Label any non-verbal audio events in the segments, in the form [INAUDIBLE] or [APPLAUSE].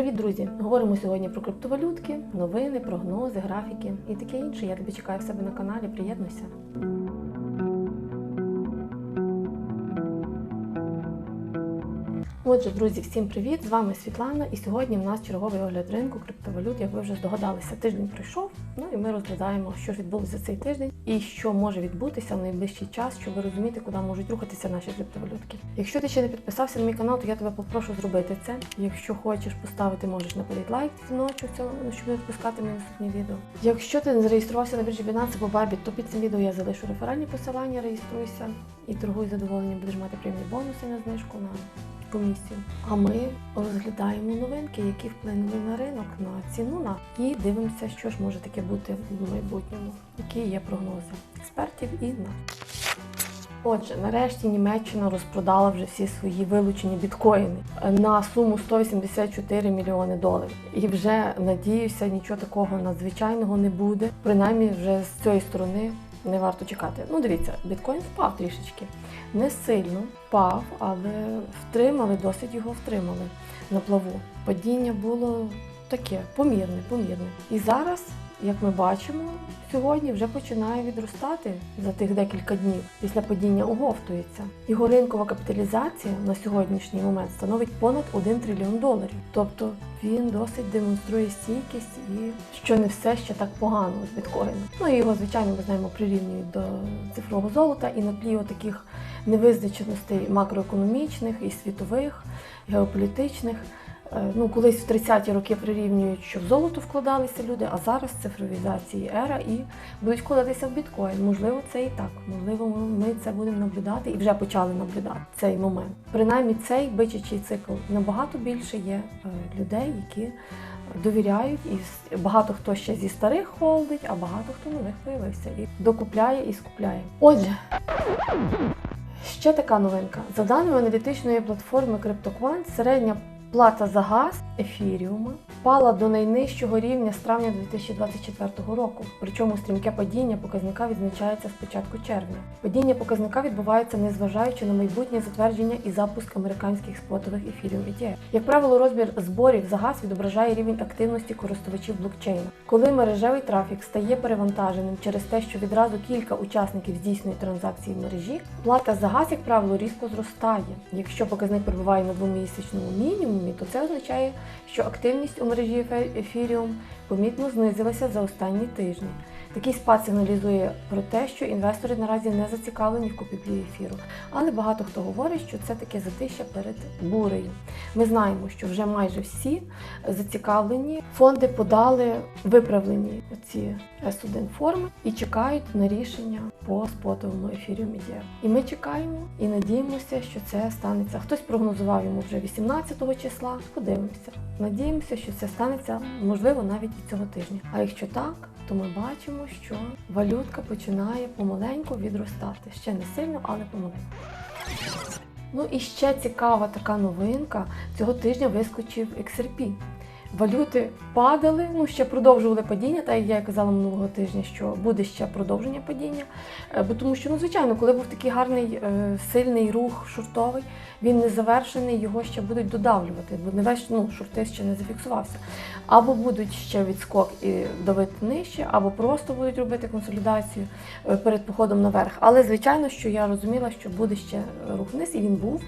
Привіт, друзі! Говоримо сьогодні про криптовалютки, новини, прогнози, графіки і таке інше. Я тебе чекаю в себе на каналі. Приєднуйся. Отже, друзі, всім привіт! З вами Світлана, і сьогодні в нас черговий огляд ринку криптовалют, як ви вже здогадалися. Тиждень пройшов. Ну і ми розглядаємо, що відбулося цей тиждень і що може відбутися в найближчий час, щоб розуміти, куди можуть рухатися наші криптовалютки. Якщо ти ще не підписався на мій канал, то я тебе попрошу зробити це. Якщо хочеш поставити, можеш напалити лайк ночі цього, щоб не відпускати мої наступні відео. Якщо ти не зареєструвався на біржі Binance або Bybit, то під цим відео я залишу реферальні посилання, реєструйся і торгуй з задоволенням, будеш мати приємні бонуси на знижку на комісію. А ми розглядаємо новинки, які вплинули на ринок, на ціну і дивимося, що ж може таке бути в майбутньому, які є прогнози експертів і нас. Отже, нарешті Німеччина розпродала вже всі свої вилучені біткоїни на суму 184 мільйони доларів. І вже надіюся, нічого такого надзвичайного не буде. Принаймні, вже з цієї сторони не варто чекати. Ну, дивіться, біткоін впав трішечки. Не сильно впав, але втримали, досить його втримали на плаву. Падіння було таке, помірне, помірне. І зараз, як ми бачимо, сьогодні вже починає відростати за тих декілька днів. Після падіння оговтується. Його ринкова капіталізація на сьогоднішній момент становить понад 1 трильйон доларів. Тобто він досить демонструє стійкість і що не все ще так погано з біткоїном. Ну і його, звичайно, ми знаємо, прирівнюють до цифрового золота і на тлі таких невизначеностей макроекономічних і світових, геополітичних. Е, Ну, колись в 30-ті роки прирівнюють, що в золото вкладалися люди, а зараз цифровізації ера і будуть вкладатися в біткоін. Можливо, це і так. Можливо, ми це будемо наблюдати і вже почали наблюдати цей момент. Принаймні, цей бичачий цикл набагато більше є е, людей, які довіряють, і багато хто ще зі старих холдить, а багато хто нових появився і докупляє і скупляє. Отже. Ще така новинка. За даними аналітичної платформи CryptoQuant, середня плата за газ ефіріума впала до найнижчого рівня з травня 2024 року. Причому стрімке падіння показника відзначається з початку червня. Падіння показника відбувається незважаючи на майбутнє затвердження і запуск американських спотових ефіріум ETF. Як правило, розмір зборів за газ відображає рівень активності користувачів блокчейну. Коли мережевий трафік стає перевантаженим через те, що відразу кілька учасників здійснюють транзакції в мережі, плата за газ, як правило, різко зростає. Якщо показник перебуває на двомісячному мінімумі, то це означає, що активність у мережі Ethereum помітно знизилася за останні тижні. Такий спад сигналізує про те, що інвестори наразі не зацікавлені в купівлі ефіру. Але багато хто говорить, що це таке затища перед бурею. Ми знаємо, що вже майже всі зацікавлені фонди подали виправлені ці S1 форми і чекають на рішення по спотовому ефірі медіа. І ми чекаємо і надіємося, що це станеться. Хтось прогнозував йому вже 18 числа. Подивимося. Надіємося, що це станеться можливо навіть цього тижня. А якщо так, то ми бачимо, що валютка починає помаленьку відростати. Ще не сильно, але помаленьку. Ну і ще цікава така новинка. Цього тижня вискочив XRP. Валюти падали, ну ще продовжували падіння, так як я казала минулого тижня, що буде ще продовження падіння. Е, Бо тому що ну звичайно, коли був такий гарний е, сильний рух шортовий, він не завершений, його ще будуть додавлювати, бо не весь ну, шорти ще не зафіксувався. Або будуть ще відскок і давити нижче, або просто будуть робити консолідацію е, перед походом наверх. Але звичайно, що я розуміла, що буде ще рух вниз, і він був.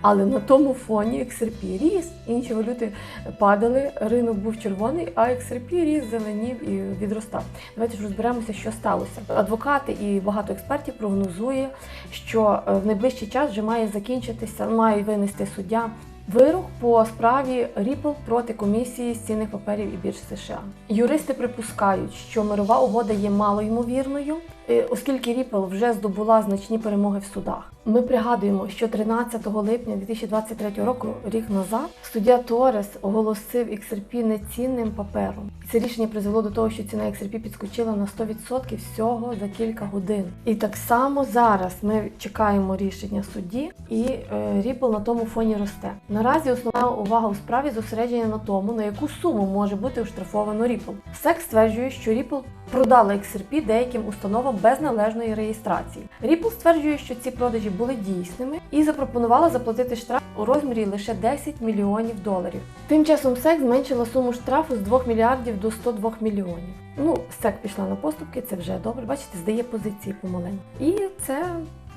Але на тому фоні XRP ріс, інші валюти падали, ринок був червоний, а XRP ріс, зеленів і відростав. Давайте ж розберемося, що сталося. Адвокати і багато експертів прогнозує, що е, в найближчий час вже має закінчитися, має винести суддя Вирок по справі Ripple проти комісії з цінних паперів і бірж США. Юристи припускають, що мирова угода є малоймовірною, е, оскільки Ripple вже здобула значні перемоги в судах. Ми пригадуємо, що 13 липня 2023 року, рік назад, суддя Торес оголосив XRP нецінним папером. Це рішення призвело до того, що ціна XRP підскочила на 100% всього за кілька годин. І так само зараз ми чекаємо рішення судді, і е, Ripple на тому фоні росте. Наразі основна увага у справі зосереджена на тому, на яку суму може бути оштрафовано Ripple. SEC стверджує, що Ripple продала XRP деяким установам без належної реєстрації. Ripple стверджує, що ці продажі були дійсними і запропонувала заплатити штраф у розмірі лише 10 мільйонів доларів. Тим часом SEC зменшила суму штрафу з 2 мільярдів до 102 мільйонів. Ну, SEC пішла на поступки, це вже добре. Бачите, здає позиції помаленьку. І це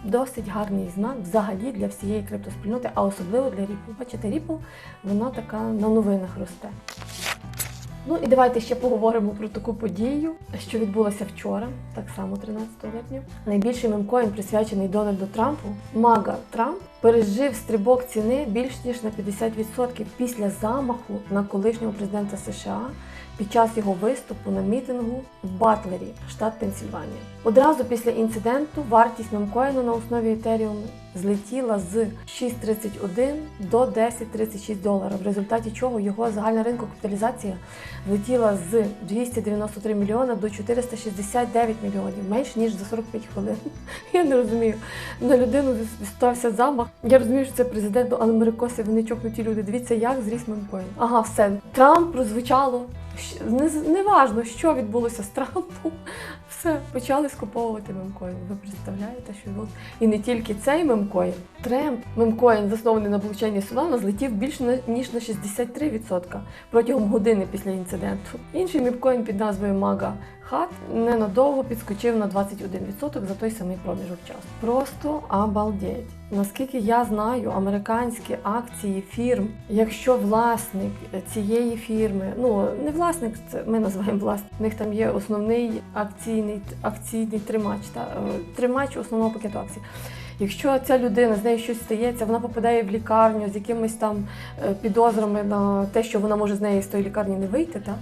досить гарний знак взагалі для всієї криптоспільноти, а особливо для Ripple. Бачите, Ripple, вона така на новинах росте. Ну і давайте ще поговоримо про таку подію, що відбулася вчора, так само 13 липня. Найбільший мемкоін, присвячений Дональду Трампу, Мага Трамп, пережив стрибок ціни більш ніж на 50% після замаху на колишнього президента США під час його виступу на мітингу в Батлері, штат Пенсільванія. Одразу після інциденту вартість мемкоїну на основі Ethereum злетіла з 6,31 до 10,36 доларів, в результаті чого його загальна ринкова капіталізація злетіла з 293 мільйона до 469 мільйонів, менш ніж за 45 хвилин. [LAUGHS] Я не розумію. На людину стався замах. Я розумію, що це президент, але америкоси вони чокнуті люди. Дивіться, як зріс мемкоін. Ага, все. Трамп прозвучало. Щ- Не, що відбулося з Трампом. [LAUGHS] Все, почали скуповувати мемкоін. Ви представляєте, що відбулося? І не тільки цей мемкоїн. Тремп мемкоїн, заснований на блокчейні Solana, злетів більше ніж на 63% протягом години після інциденту. Інший мемкоїн під назвою Мага Хат ненадовго підскочив на 21% за той самий проміжок часу. Просто обалдеть. Наскільки я знаю, американські акції фірм, якщо власник цієї фірми, ну не власник, це ми називаємо власник, в них там є основний акційний акційний тримач, та е, тримач основного пакету акцій. Якщо ця людина з нею щось стається, вона попадає в лікарню з якимись там е, підозрами на те, що вона може з неї з тої лікарні не вийти, та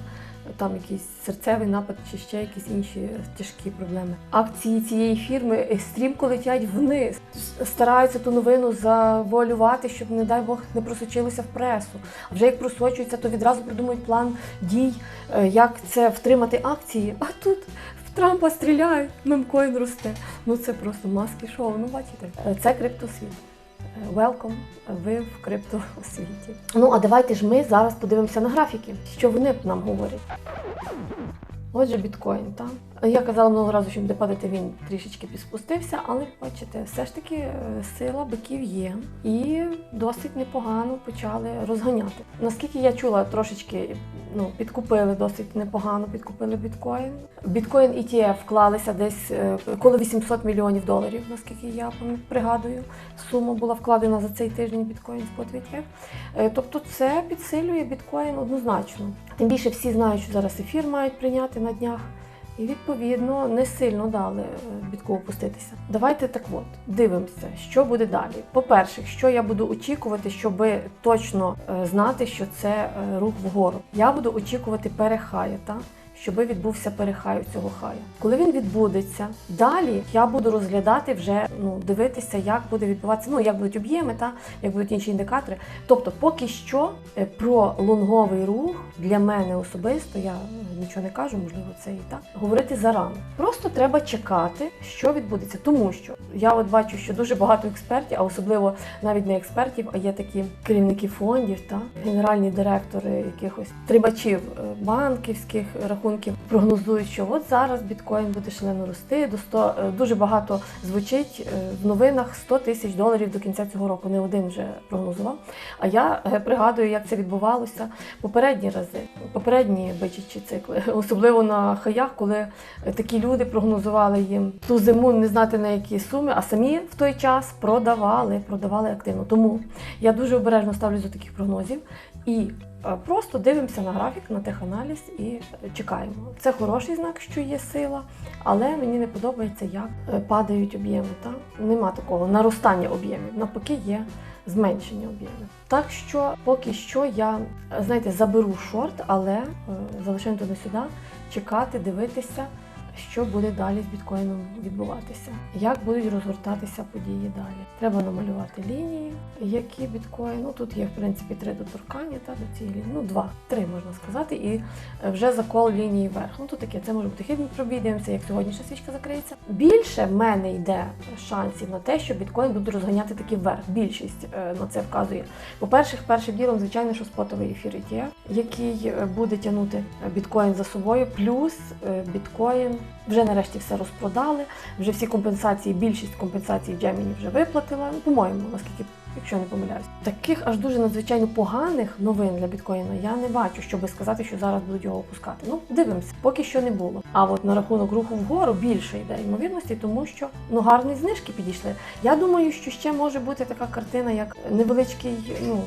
там якийсь серцевий напад чи ще якісь інші тяжкі проблеми. Акції цієї фірми стрімко летять вниз, стараються ту новину завуалювати, щоб, не дай Бог, не просочилося в пресу. А вже як просочується, то відразу придумують план дій, е, як це втримати акції. А тут в Трампа стріляють, мемкоін росте. Ну це просто маски шоу. Ну бачите, Е, це криптосвіт. Е, Welcome, ви в криптосвіті. Ну а давайте ж ми зараз подивимося на графіки, що вони нам говорять. Отже, біткоін, так. Я казала минулого разу, що буде падати він трішечки підспустився, але бачите, все ж таки е, сила биків є і досить непогано почали розганяти. Наскільки я чула, трошечки ну, підкупили досить непогано, підкупили біткоін. Біткоін ETF вклалися десь е, коло 800 мільйонів доларів, наскільки я пригадую. Сума була вкладена за цей тиждень біткоін ETF. Е, Тобто це підсилює біткоін однозначно. Тим більше всі знають, що зараз ефір мають прийняти на днях. І відповідно не сильно дали бідку бітку опуститися. Давайте так от дивимося, що буде далі. По-перше, що я буду очікувати, щоб точно е, знати, що це е, рух вгору. Я буду очікувати перехая? Щоб відбувся перехай цього хаю. Коли він відбудеться, далі я буду розглядати вже ну дивитися, як буде відбуватися, ну як будуть об'єми, та як будуть інші індикатори. Тобто, поки що е, про лонговий рух для мене особисто, я е, нічого не кажу, можливо, це і так. Говорити зарано. Просто треба чекати, що відбудеться. Тому що я от бачу, що дуже багато експертів, а особливо навіть не експертів, а є такі керівники фондів та генеральні директори якихось трибачів е, банківських рахунків прогнозують, що от зараз біткоін буде шалено рости до 100, е, дуже багато звучить е, в новинах 100 тисяч доларів до кінця цього року. Не один вже прогнозував. А я е, пригадую, як це відбувалося попередні рази, попередні бичачі цикли, [LAUGHS] особливо на хаях, коли такі люди прогнозували їм ту зиму не знати на які суми, а самі в той час продавали, продавали активно. Тому я дуже обережно ставлюсь до таких прогнозів і просто дивимося на графік, на теханаліз і е, чекаємо. Це хороший знак, що є сила, але мені не подобається, як е, падають об'єми. Нема такого наростання об'ємів. Навпаки, є зменшення об'ємів. Так що поки що я знаєте, заберу шорт, але е, залишаємо туди сюди, чекати, дивитися. Що буде далі з біткоїном відбуватися? Як будуть розгортатися події далі? Треба намалювати лінії, які біткоін. Ну тут є в принципі три доторкання та до цієї лінії. Ну два, три можна сказати, і е, вже закол лінії вверх. Ну тут таке, це може бути хідний пробій, дивимося, як сьогоднішня свічка закриється. Більше в мене йде шансів на те, що біткоін буде розганяти таки вверх. Більшість е, на це вказує. По-перше, першим ділом, звичайно, що спотовий ефір ETF, який е, буде тягнути біткоін за собою, плюс біткоін вже нарешті все розпродали. Вже всі компенсації, більшість компенсацій Gemini вже виплатила. Ну, По-моєму, наскільки якщо я не помиляюсь. Таких аж дуже надзвичайно поганих новин для біткоїна я не бачу, щоб сказати, що зараз будуть його опускати. Ну, дивимося, поки що не було. А от на рахунок руху вгору більше йде ймовірності, тому що ну гарні знижки підійшли. Я думаю, що ще може бути така картина, як невеличкий ну,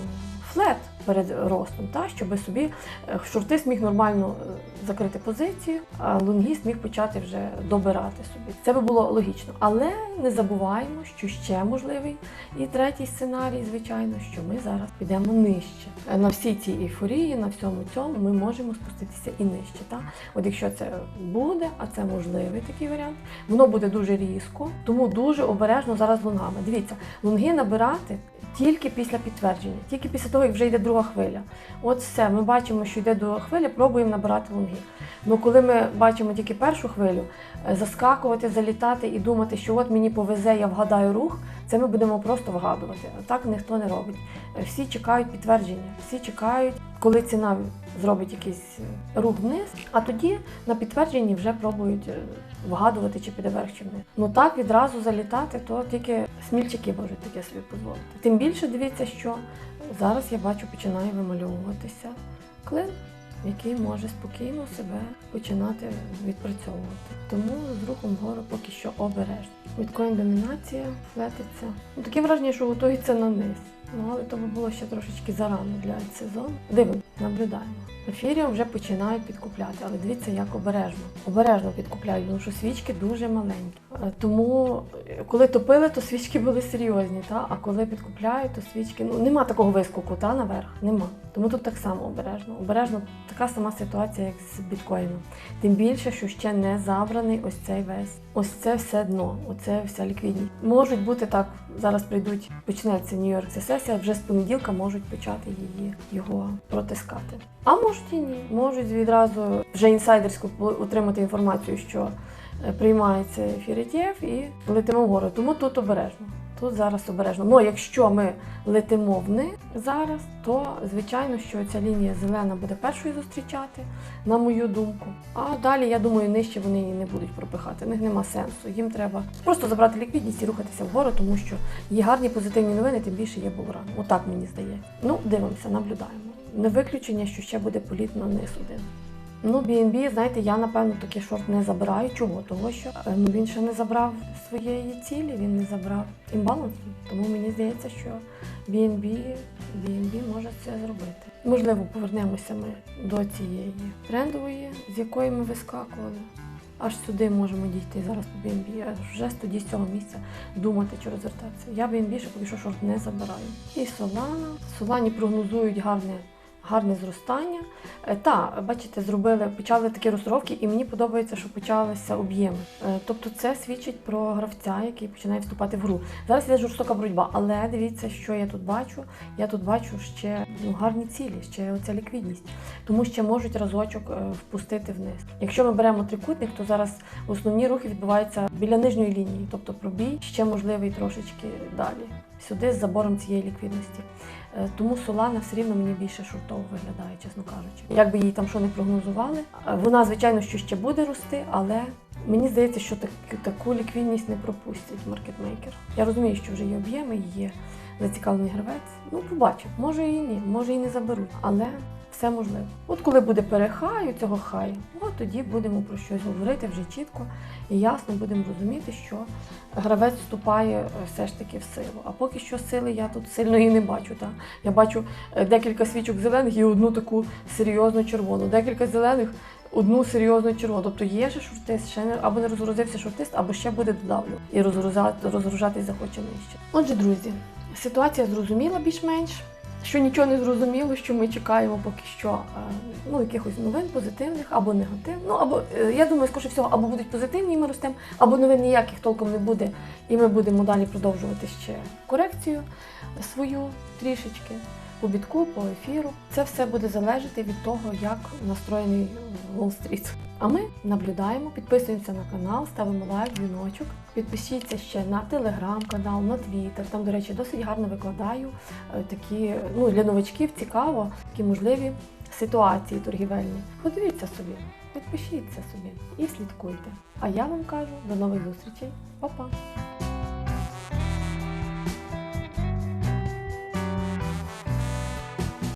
флет перед ростом, та, щоб собі е, шортист міг нормально е, закрити позицію, а лонгіст міг почати вже добирати собі. Це би було логічно. Але не забуваємо, що ще можливий і третій сценарій, звичайно, що ми зараз підемо нижче. Е, На всій цій ейфорії, на всьому цьому ми можемо спуститися і нижче. Та? От якщо це буде, а це можливий такий варіант, воно буде дуже різко, тому дуже обережно зараз з лонгами. Дивіться, лонги набирати тільки після підтвердження, тільки після того, як вже йде друга хвиля. От все, ми бачимо, що йде друга хвиля, пробуємо набирати лонги. Ну коли ми бачимо тільки першу хвилю, е, заскакувати, залітати і думати, що от мені повезе, я вгадаю рух, це ми будемо просто вгадувати. Так ніхто не робить. Всі чекають підтвердження, всі чекають, коли ціна зробить якийсь е, рух вниз, а тоді на підтвердженні вже пробують е, вгадувати, чи піде вверх, чи вниз. Ну так відразу залітати, то тільки смільчаки можуть таке собі дозволити. Тим більше дивіться, що зараз я бачу, починає вимальовуватися клин, який може спокійно себе починати відпрацьовувати. Тому з рухом вгору поки що обережно. Біткоін домінація летиться Ну, таке враження, що готується на низ. Ну, але то би було ще трошечки зарано для сезону. Дивимося, наблюдаємо. Ефіріум вже починають підкупляти, але дивіться, як обережно. Обережно підкупляють, тому що свічки дуже маленькі. Е, Тому, е, коли топили, то свічки були серйозні, та? а коли підкупляють, то свічки ну нема такого вискоку, та наверх. Нема. Тому тут так само обережно. Обережно така сама ситуація, як з біткоїном. Тим більше, що ще не забраний ось цей весь. Ось це все дно, оце вся ліквідність. Можуть бути так, зараз прийдуть, почнеться Нью-Йорк сесія, вже з понеділка можуть почати її його протискати. А можуть і ні. Можуть відразу вже інсайдерську отримати інформацію, що е, приймається ETF і летимо вгору. Тому тут обережно. Тут зараз обережно. Ну, якщо ми летимо вниз зараз, то звичайно, що ця лінія зелена буде першою зустрічати, на мою думку. А далі, я думаю, нижче вони її не будуть пропихати. В них нема сенсу. Їм треба просто забрати ліквідність і рухатися вгору, тому що є гарні позитивні новини, тим більше є булран. Отак мені здається. Ну, дивимося, наблюдаємо. Не виключення, що ще буде політ на низ один. Ну, BNB, знаєте, я напевно такий шорт не забираю. Чого? Того, що е, ну, він ще не забрав своєї цілі, він не забрав імбалансу. Тому мені здається, що BNB, BNB може це зробити. Можливо, повернемося ми до цієї трендової, з якої ми вискакували. Аж сюди можемо дійти зараз по BNB, аж вже тоді з цього місця думати чи розвертатися. Я BNB ще поки що шорт не забираю. І Solana. Solana прогнозують гарне гарне зростання. Е, Та, бачите, зробили, почали такі розробки, і мені подобається, що почалися об'єми. Е, Тобто це свідчить про гравця, який починає вступати в гру. Зараз йде жорстока боротьба, але дивіться, що я тут бачу. Я тут бачу ще ну, гарні цілі, ще оця ліквідність. Тому ще можуть разочок е, впустити вниз. Якщо ми беремо трикутник, то зараз основні рухи відбуваються біля нижньої лінії, тобто пробій ще можливий трошечки далі. Сюди з забором цієї ліквідності. Е, Тому Солана все рівно мені більше шортово виглядає, чесно кажучи. Як би їй там що не прогнозували, е, вона, звичайно, що ще буде рости, але мені здається, що так, таку ліквідність не пропустять маркетмейкер. Я розумію, що вже є об'єми, є зацікавлений гравець. Ну, побачимо. Може і ні, може і не заберуть, але все можливо. От коли буде перехай у цього хаю, от тоді будемо про щось говорити вже чітко і ясно будемо розуміти, що гравець вступає е, все ж таки в силу. А поки що сили я тут сильно і не бачу. Та? Я бачу е, декілька свічок зелених і одну таку серйозну червону, декілька зелених. Одну серйозну червону. Тобто є ще шортист, ще не або не розгрузився шортист, або ще буде додавлю і розгружатись захоче нижче. Отже, друзі, ситуація зрозуміла більш-менш. Що нічого не зрозуміло, що ми чекаємо поки що е, ну, якихось новин позитивних або негативних. Ну або е, я думаю, скоріше всього, або будуть позитивні, і ми ростемо, або новин ніяких толком не буде, і ми будемо далі продовжувати ще корекцію свою трішечки по бітку, по ефіру. Це все буде залежати від того, як настроєний Уолл-стріт. А ми наблюдаємо, підписуємося на канал, ставимо лайк, дзвіночок. Підпишіться ще на телеграм-канал, на твіттер. Там, до речі, досить гарно викладаю е, такі, ну для новачків цікаво, такі можливі ситуації торгівельні. Подивіться собі, підпишіться собі і слідкуйте. А я вам кажу до нових зустрічей. Па-па!